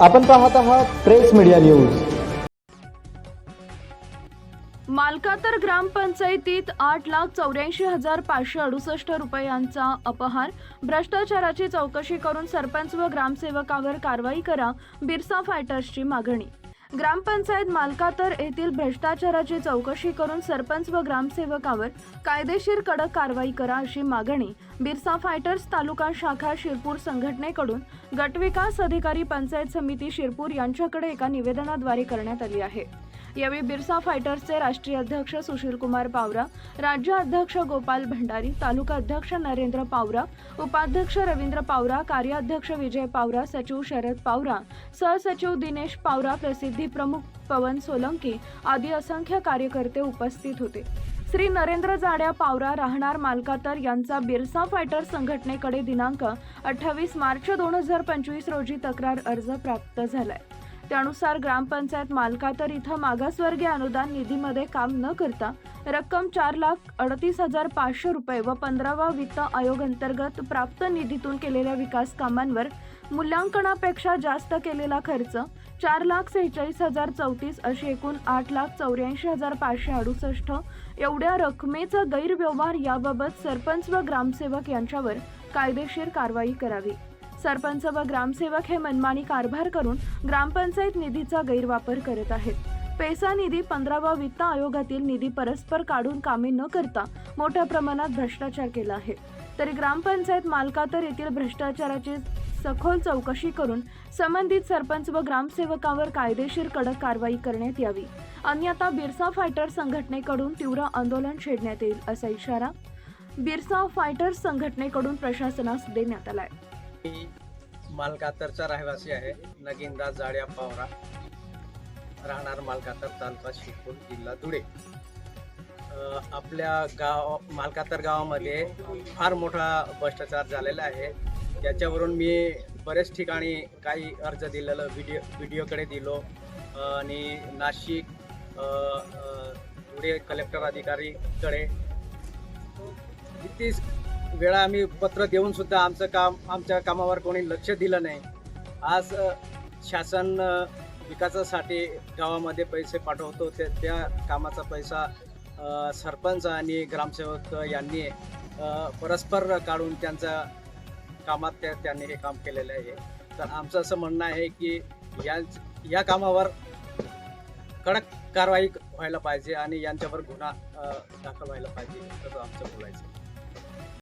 आपण पाहत आहात प्रेस मीडिया न्यूज. मालकातर ग्रामपंचायतीत आठ लाख चौऱ्याऐंशी हजार पाचशे अडुसष्ट रुपयांचा अपहार भ्रष्टाचाराची चौकशी करून सरपंच व ग्रामसेवकावर कारवाई करा बिरसा फायटर्सची मागणी. ग्रामपंचायत मालकातर येथील भ्रष्टाचाराची चौकशी करून सरपंच व ग्रामसेवकावर कायदेशीर कडक कारवाई करा अशी मागणी बिरसा फायटर्स तालुका शाखा शिरपूर संघटनेकडून गटविकास अधिकारी पंचायत समिती शिरपूर यांच्याकडे एका निवेदनाद्वारे करण्यात आली आहे. यावेळी बिरसा फायटर्सचे राष्ट्रीय अध्यक्ष सुशीलकुमार पावरा राज्य अध्यक्ष गोपाल भंडारी तालुका अध्यक्ष नरेंद्र पावरा उपाध्यक्ष रवींद्र पावरा कार्याध्यक्ष विजय पावरा सचिव शरद पावरा सहसचिव दिनेश पावरा प्रसिद्धी प्रमुख पवन सोलंकी आदी असंख्य कार्यकर्ते उपस्थित होते. श्री नरेंद्र जाड्या पावरा राहणार मालकातर यांचा बिरसा फायटर संघटनेकडे दिनांक अठ्ठावीस मार्च दोन हजार पंचवीस रोजी तक्रार अर्ज प्राप्त झालाय. त्यानुसार ग्रामपंचायत मालकातर इथं मागासवर्गीय अनुदान निधीमध्ये काम न करता रक्कम चार लाख अडतीस हजार पाचशे रुपये व पंधरावा वित्त आयोग अंतर्गत प्राप्त निधीतून केलेल्या विकास कामांवर मूल्यांकनापेक्षा जास्त केलेला खर्च चार लाख सेहेचाळीस हजार चौतीस अशी एकूण आठ लाख चौऱ्याऐंशी हजार पाचशे अडुसष्ट एवढ्या रकमेचा गैरव्यवहार याबाबत सरपंच व ग्रामसेवक यांच्यावर कायदेशीर कारवाई करावी. सरपंच व ग्रामसेवक हे मनमानी कारभार करून ग्रामपंचायत निधीचा गैरवापर करत आहेत. पैसा निधी पंधरावा वित्त आयोगातील निधी परस्पर काढून कामे न करता मोठ्या प्रमाणात भ्रष्टाचार केला आहे. तरी ग्रामपंचायत मालकातर येथील भ्रष्टाचाराची सखोल चौकशी करून संबंधित सरपंच व ग्रामसेवकावर कायदेशीर कडक कारवाई करण्यात यावी. अन्यथा बिरसा फायटर संघटनेकडून तीव्र आंदोलन छेडण्यात येईल असा इशारा बिरसा फायटर्स संघटनेकडून प्रशासनास देण्यात आलाय. मी मालकातरचा रहिवासी आहे. नगिनदास जाड्या पावरा राहणार मालकातर तालुका शिरपूर जिल्हा धुळे. आपल्या गाव मालकातर गावामध्ये फार मोठा भ्रष्टाचार झालेला आहे. त्याच्यावरून मी बरेच ठिकाणी काही अर्ज दिलेलं व्हिडिओ व्हिडिओकडे दिलो. आणि नाशिक धुळे कलेक्टर अधिकारीकडे. किती वेळा आम्ही पत्र देऊन सुद्धा आमचं काम आमच्या कामावर कोणी लक्ष दिलं नाही. आज शासन विकासासाठी गावामध्ये पैसे पाठवतो. ते त्या कामाचा पैसा सरपंच आणि ग्रामसेवक यांनी परस्पर काढून त्यांचा कामात त्या त्यांनी हे काम केलेलं आहे. तर आमचं असं म्हणणं आहे की या या कामावर कडक कारवाई व्हायला पाहिजे आणि यांच्यावर गुन्हा दाखल व्हायला पाहिजे. असं आमचं बोलायचं